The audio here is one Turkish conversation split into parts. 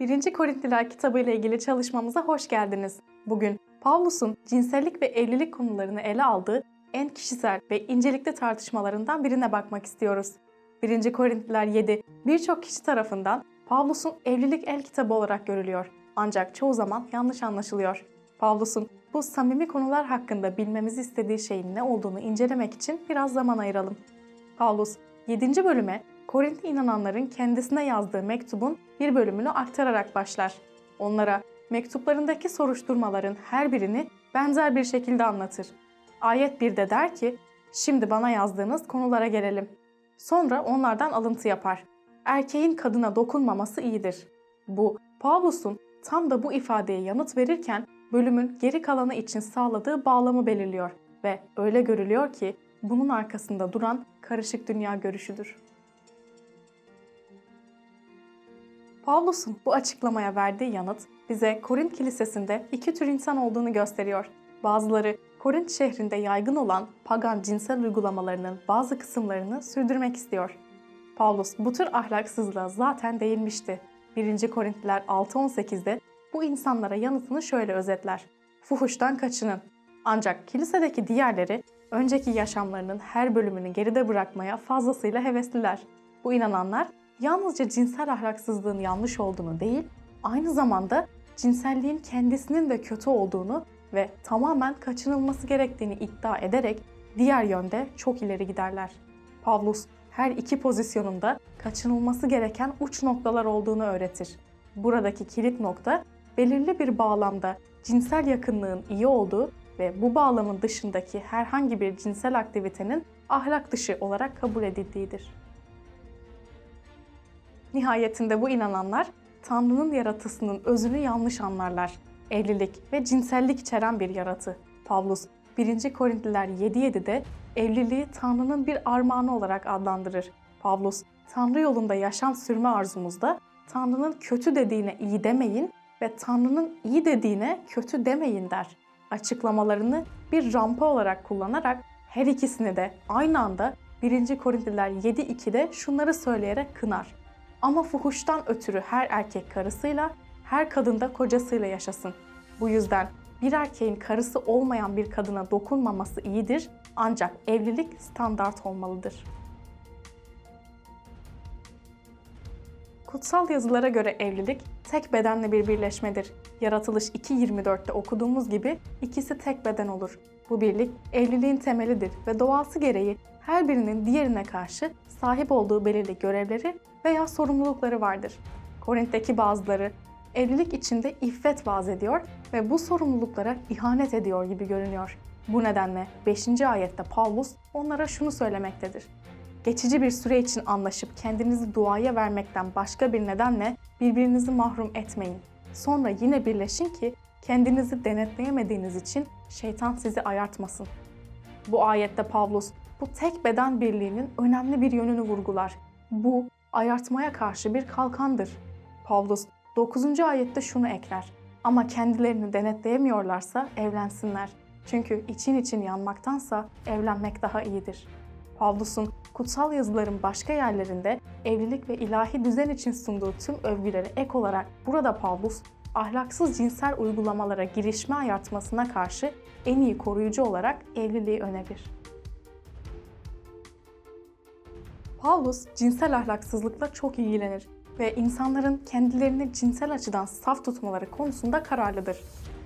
1. Korintliler kitabı ile ilgili çalışmamıza hoş geldiniz. Bugün Pavlus'un cinsellik ve evlilik konularını ele aldığı en kişisel ve incelikli tartışmalarından birine bakmak istiyoruz. 1. Korintliler 7 birçok kişi tarafından Pavlus'un evlilik el kitabı olarak görülüyor. Ancak çoğu zaman yanlış anlaşılıyor. Pavlus'un bu samimi konular hakkında bilmemizi istediği şeyin ne olduğunu incelemek için biraz zaman ayıralım. Paulus 7. bölüme Korintli inananların kendisine yazdığı mektubun bir bölümünü aktararak başlar. Onlara mektuplarındaki soruşturmaların her birini benzer bir şekilde anlatır. Ayet 1'de der ki, şimdi bana yazdığınız konulara gelelim. Sonra onlardan alıntı yapar. Erkeğin kadına dokunmaması iyidir. Bu, Pavlus'un tam da bu ifadeye yanıt verirken bölümün geri kalanı için sağladığı bağlamı belirliyor ve öyle görülüyor ki bunun arkasında duran karışık dünya görüşüdür. Pavlus'un bu açıklamaya verdiği yanıt bize Korint kilisesinde iki tür insan olduğunu gösteriyor. Bazıları Korint şehrinde yaygın olan pagan cinsel uygulamalarının bazı kısımlarını sürdürmek istiyor. Pavlus bu tür ahlaksızlığa zaten değinmişti. 1. Korintliler 6.18'de bu insanlara yanıtını şöyle özetler. Fuhuştan kaçının. Ancak kilisedeki diğerleri önceki yaşamlarının her bölümünü geride bırakmaya fazlasıyla hevesliler. Bu inananlar yalnızca cinsel ahlaksızlığın yanlış olduğunu değil, aynı zamanda cinselliğin kendisinin de kötü olduğunu ve tamamen kaçınılması gerektiğini iddia ederek diğer yönde çok ileri giderler. Pavlus her iki pozisyonunda kaçınılması gereken uç noktalar olduğunu öğretir. Buradaki kilit nokta belirli bir bağlamda cinsel yakınlığın iyi olduğu ve bu bağlamın dışındaki herhangi bir cinsel aktivitenin ahlak dışı olarak kabul edildiğidir. Nihayetinde bu inananlar Tanrı'nın yaratısının özünü yanlış anlarlar. Evlilik ve cinsellik içeren bir yaratı. Pavlus 1. Korintliler 7.7'de evliliği Tanrı'nın bir armağanı olarak adlandırır. Pavlus, Tanrı yolunda yaşam sürme arzumuzda Tanrı'nın kötü dediğine iyi demeyin ve Tanrı'nın iyi dediğine kötü demeyin der. Açıklamalarını bir rampa olarak kullanarak her ikisini de aynı anda 1. Korintliler 7.2'de şunları söyleyerek kınar. Ama fuhuştan ötürü her erkek karısıyla, her kadın da kocasıyla yaşasın. Bu yüzden bir erkeğin karısı olmayan bir kadına dokunmaması iyidir ancak evlilik standart olmalıdır. Kutsal yazılara göre evlilik tek bedenle bir birleşmedir. Yaratılış 2.24'te okuduğumuz gibi ikisi tek beden olur. Bu birlik evliliğin temelidir ve doğası gereği her birinin diğerine karşı sahip olduğu belirli görevleri veya sorumlulukları vardır. Korint'teki bazıları evlilik içinde iffet vaaz ediyor ve bu sorumluluklara ihanet ediyor gibi görünüyor. Bu nedenle 5. ayette Paulus onlara şunu söylemektedir. Geçici bir süre için anlaşıp kendinizi duaya vermekten başka bir nedenle birbirinizi mahrum etmeyin. Sonra yine birleşin ki kendinizi denetleyemediğiniz için şeytan sizi ayartmasın. Bu ayette Pavlus bu tek beden birliğinin önemli bir yönünü vurgular. Bu ayartmaya karşı bir kalkandır. Pavlus 9. ayette şunu ekler. Ama kendilerini denetleyemiyorlarsa evlensinler. Çünkü için için yanmaktansa evlenmek daha iyidir. Pavlus'un kutsal yazıların başka yerlerinde evlilik ve ilahi düzen için sunduğu tüm övgüleri ek olarak burada Pavlus ahlaksız cinsel uygulamalara girişme ayartmasına karşı en iyi koruyucu olarak evliliği önerir. Paulus cinsel ahlaksızlıkla çok ilgilenir ve insanların kendilerini cinsel açıdan saf tutmaları konusunda kararlıdır.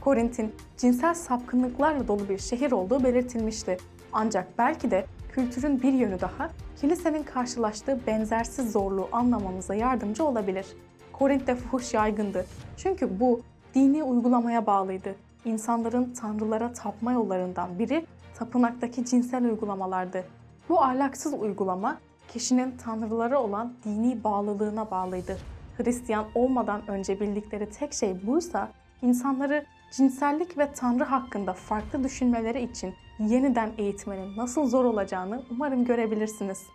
Korint'in cinsel sapkınlıklarla dolu bir şehir olduğu belirtilmişti. Ancak belki de kültürün bir yönü daha kilisenin karşılaştığı benzersiz zorluğu anlamamıza yardımcı olabilir. Korint'te fuhuş yaygındı. Çünkü bu dini uygulamaya bağlıydı. İnsanların tanrılara tapma yollarından biri tapınaktaki cinsel uygulamalardı. Bu ahlaksız uygulama kişinin tanrılara olan dini bağlılığına bağlıydı. Hristiyan olmadan önce bildikleri tek şey buysa insanları cinsellik ve tanrı hakkında farklı düşünmeleri için yeniden eğitmenin nasıl zor olacağını umarım görebilirsiniz.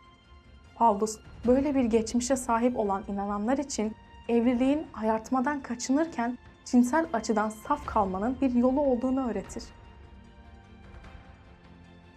Paulus böyle bir geçmişe sahip olan inananlar için evliliğin ayartmadan kaçınırken cinsel açıdan saf kalmanın bir yolu olduğunu öğretir.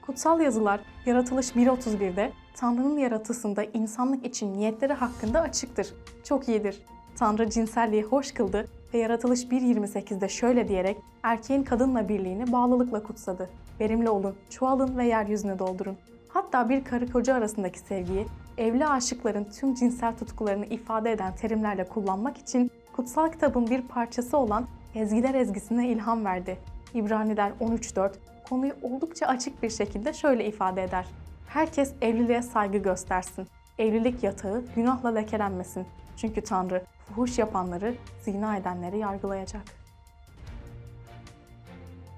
Kutsal yazılar Yaratılış 1.31'de Tanrı'nın yaratısında insanlık için niyetleri hakkında açıktır. Çok iyidir. Tanrı cinselliği hoş kıldı ve yaratılış 1.28'de şöyle diyerek erkeğin kadınla birliğini bağlılıkla kutsadı. Verimli olun, çoğalın ve yeryüzünü doldurun. Hatta bir karı koca arasındaki sevgiyi, evli aşıkların tüm cinsel tutkularını ifade eden terimlerle kullanmak için kutsal kitabın bir parçası olan Ezgiler ezgisine ilham verdi. İbraniler 13.4 konuyu oldukça açık bir şekilde şöyle ifade eder. Herkes evliliğe saygı göstersin. Evlilik yatağı günahla lekelenmesin. Çünkü Tanrı fuhuş yapanları, zina edenleri yargılayacak.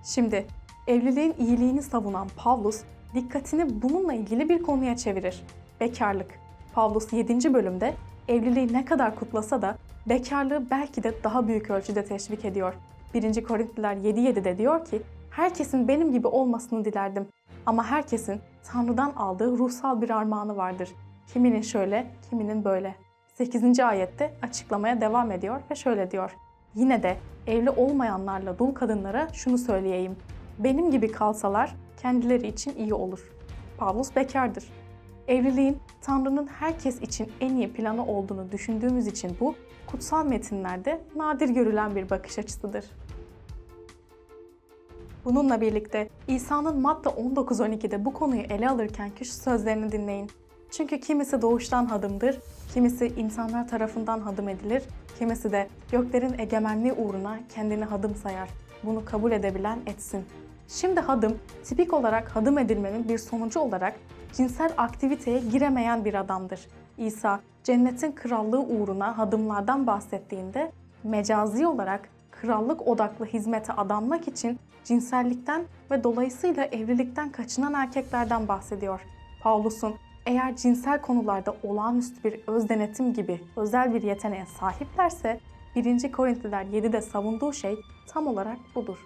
Şimdi evliliğin iyiliğini savunan Pavlus dikkatini bununla ilgili bir konuya çevirir. Bekarlık. Pavlus 7. bölümde evliliği ne kadar kutlasa da bekarlığı belki de daha büyük ölçüde teşvik ediyor. 1. Korintliler 7.7'de diyor ki, herkesin benim gibi olmasını dilerdim. Ama herkesin Tanrı'dan aldığı ruhsal bir armağanı vardır. Kiminin şöyle, kiminin böyle. 8. ayette açıklamaya devam ediyor ve şöyle diyor. Yine de evli olmayanlarla dul kadınlara şunu söyleyeyim. Benim gibi kalsalar kendileri için iyi olur. Pavlus bekardır. Evliliğin Tanrı'nın herkes için en iyi planı olduğunu düşündüğümüz için bu, kutsal metinlerde nadir görülen bir bakış açısıdır. Bununla birlikte İsa'nın Matta 19.12'de bu konuyu ele alırken şu sözlerini dinleyin. Çünkü kimisi doğuştan hadımdır, kimisi insanlar tarafından hadım edilir, kimisi de göklerin egemenliği uğruna kendini hadım sayar. Bunu kabul edebilen etsin. Şimdi hadım, tipik olarak hadım edilmenin bir sonucu olarak cinsel aktiviteye giremeyen bir adamdır. İsa, cennetin krallığı uğruna hadımlardan bahsettiğinde mecazi olarak krallık odaklı hizmete adanmak için cinsellikten ve dolayısıyla evlilikten kaçınan erkeklerden bahsediyor. Pavlus'un eğer cinsel konularda olağanüstü bir öz denetim gibi özel bir yeteneğe sahiplerse 1. Korintliler 7'de savunduğu şey tam olarak budur.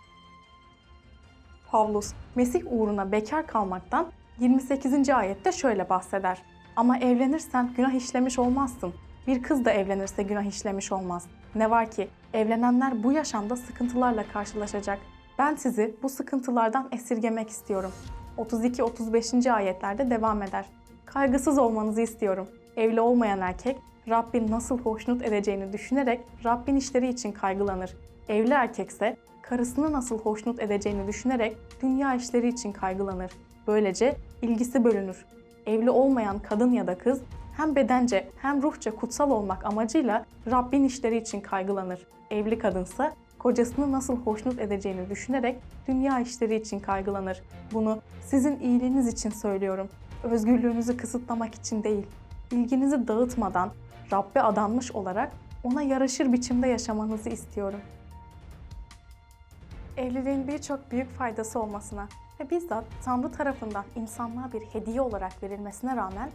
Pavlus, Mesih uğruna bekar kalmaktan 28. ayette şöyle bahseder. Ama evlenirsen günah işlemiş olmazsın. Bir kız da evlenirse günah işlemiş olmaz. Ne var ki evlenenler bu yaşamda sıkıntılarla karşılaşacak. Ben sizi bu sıkıntılardan esirgemek istiyorum. 32-35. ayetlerde devam eder. Kaygısız olmanızı istiyorum. Evli olmayan erkek Rabbin nasıl hoşnut edeceğini düşünerek Rabbin işleri için kaygılanır. Evli erkekse karısını nasıl hoşnut edeceğini düşünerek dünya işleri için kaygılanır. Böylece ilgisi bölünür. Evli olmayan kadın ya da kız hem bedence hem ruhça kutsal olmak amacıyla Rabbin işleri için kaygılanır. Evli kadınsa kocasını nasıl hoşnut edeceğini düşünerek dünya işleri için kaygılanır. Bunu sizin iyiliğiniz için söylüyorum. Özgürlüğünüzü kısıtlamak için değil. İlginizi dağıtmadan Rabbe adanmış olarak ona yaraşır biçimde yaşamanızı istiyorum. Evliliğin birçok büyük faydası olmasına ve bizzat Tanrı tarafından insanlığa bir hediye olarak verilmesine rağmen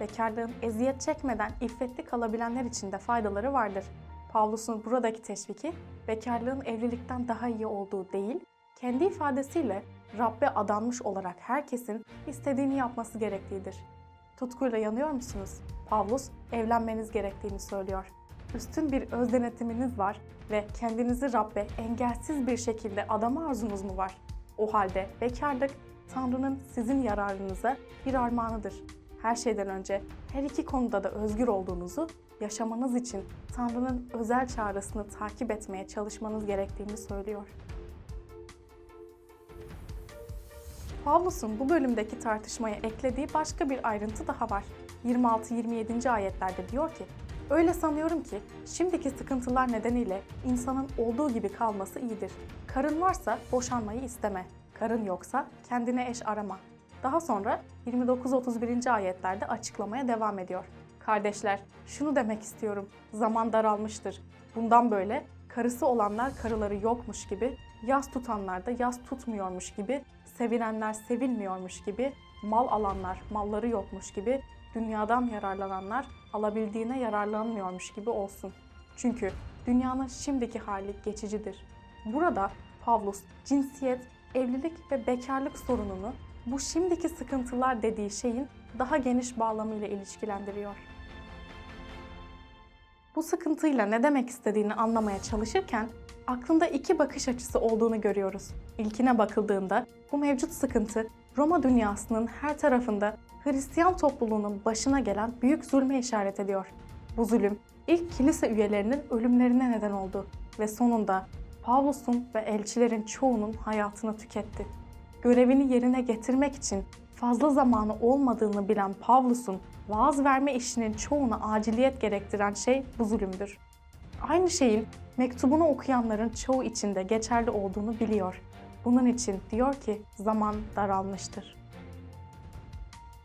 bekarlığın eziyet çekmeden iffetli kalabilenler için de faydaları vardır. Pavlus'un buradaki teşviki, bekarlığın evlilikten daha iyi olduğu değil, kendi ifadesiyle Rabbe adanmış olarak herkesin istediğini yapması gerektiğidir. Tutkuyla yanıyor musunuz? Pavlus evlenmeniz gerektiğini söylüyor. Üstün bir öz denetiminiz var ve kendinizi Rabbe engelsiz bir şekilde adama arzunuz mu var? O halde bekarlık Tanrı'nın sizin yararınıza bir armağanıdır. Her şeyden önce her iki konuda da özgür olduğunuzu, yaşamanız için Tanrı'nın özel çağrısını takip etmeye çalışmanız gerektiğini söylüyor. Pavlus'un bu bölümdeki tartışmaya eklediği başka bir ayrıntı daha var. 26-27. ayetlerde diyor ki, Öyle sanıyorum ki şimdiki sıkıntılar nedeniyle insanın olduğu gibi kalması iyidir. Karın varsa boşanmayı isteme. Karın yoksa kendine eş arama. Daha sonra 29-31. ayetlerde açıklamaya devam ediyor. Kardeşler, şunu demek istiyorum. Zaman daralmıştır. Bundan böyle karısı olanlar karıları yokmuş gibi, yas tutanlar da yas tutmuyormuş gibi, sevilenler sevilmiyormuş gibi, mal alanlar malları yokmuş gibi, dünyadan yararlananlar alabildiğine yararlanmıyormuş gibi olsun. Çünkü dünyanın şimdiki hali geçicidir. Burada Pavlus cinsiyet, evlilik ve bekarlık sorununu bu şimdiki sıkıntılar dediği şeyin daha geniş bağlamıyla ilişkilendiriyor. Bu sıkıntıyla ne demek istediğini anlamaya çalışırken aklında iki bakış açısı olduğunu görüyoruz. İlkine bakıldığında bu mevcut sıkıntı Roma dünyasının her tarafında Hristiyan topluluğunun başına gelen büyük zulme işaret ediyor. Bu zulüm ilk kilise üyelerinin ölümlerine neden oldu ve sonunda Pavlus'un ve elçilerin çoğunun hayatını tüketti. Görevini yerine getirmek için fazla zamanı olmadığını bilen Pavlus'un vaaz verme işinin çoğuna aciliyet gerektiren şey bu zulümdür. Aynı şeyin mektubunu okuyanların çoğu için de geçerli olduğunu biliyor. Bunun için diyor ki zaman daralmıştır.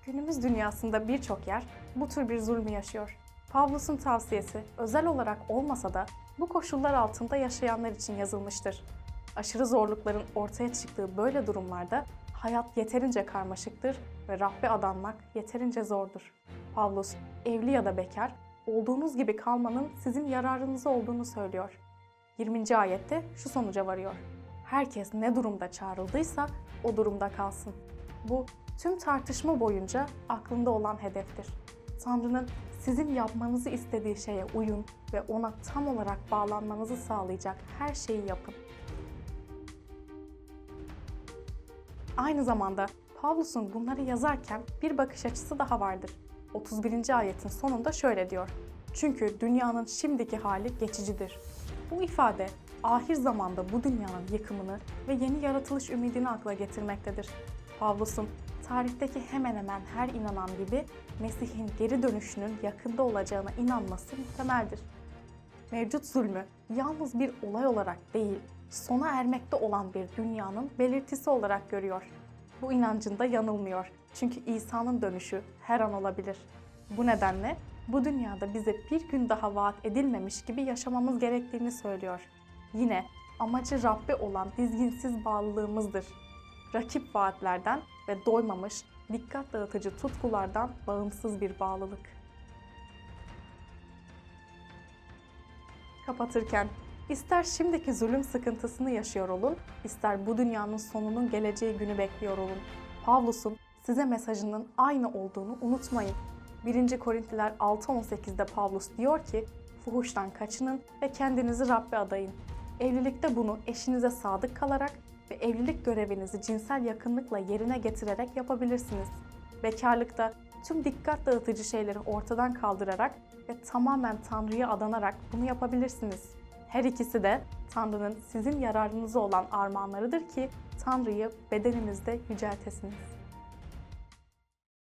Günümüz dünyasında birçok yer bu tür bir zulmü yaşıyor. Pavlus'un tavsiyesi özel olarak olmasa da bu koşullar altında yaşayanlar için yazılmıştır. Aşırı zorlukların ortaya çıktığı böyle durumlarda hayat yeterince karmaşıktır ve Rabbe adanmak yeterince zordur. Pavlus, evli ya da bekar, olduğunuz gibi kalmanın sizin yararınıza olduğunu söylüyor. 20. ayette şu sonuca varıyor. Herkes ne durumda çağrıldıysa o durumda kalsın. Bu tüm tartışma boyunca aklında olan hedeftir. Tanrı'nın sizin yapmanızı istediği şeye uyun ve ona tam olarak bağlanmanızı sağlayacak her şeyi yapın. Aynı zamanda Pavlus'un bunları yazarken bir bakış açısı daha vardır. 31. ayetin sonunda şöyle diyor. Çünkü dünyanın şimdiki hali geçicidir. Bu ifade ahir zamanda bu dünyanın yıkımını ve yeni yaratılış ümidini akla getirmektedir. Pavlus'un tarihteki hemen hemen her inanan gibi Mesih'in geri dönüşünün yakında olacağına inanması muhtemeldir. Mevcut zulmü yalnız bir olay olarak değil, sona ermekte olan bir dünyanın belirtisi olarak görüyor. Bu inancında yanılmıyor. Çünkü İsa'nın dönüşü her an olabilir. Bu nedenle bu dünyada bize bir gün daha vaat edilmemiş gibi yaşamamız gerektiğini söylüyor. Yine amacı Rabbe olan dizginsiz bağlılığımızdır. Rakip vaatlerden ve doymamış, dikkat dağıtıcı tutkulardan bağımsız bir bağlılık. Kapatırken ister şimdiki zulüm sıkıntısını yaşıyor olun, ister bu dünyanın sonunun geleceği günü bekliyor olun. Pavlus'un size mesajının aynı olduğunu unutmayın. 1. Korintliler 6.18'de Pavlus diyor ki, fuhuştan kaçının ve kendinizi Rabbe adayın. Evlilikte bunu eşinize sadık kalarak ve evlilik görevinizi cinsel yakınlıkla yerine getirerek yapabilirsiniz. Bekarlıkta tüm dikkat dağıtıcı şeyleri ortadan kaldırarak ve tamamen Tanrı'ya adanarak bunu yapabilirsiniz. Her ikisi de Tanrı'nın sizin yararınıza olan armağanlarıdır ki Tanrı'yı bedeninizde yüceltesiniz.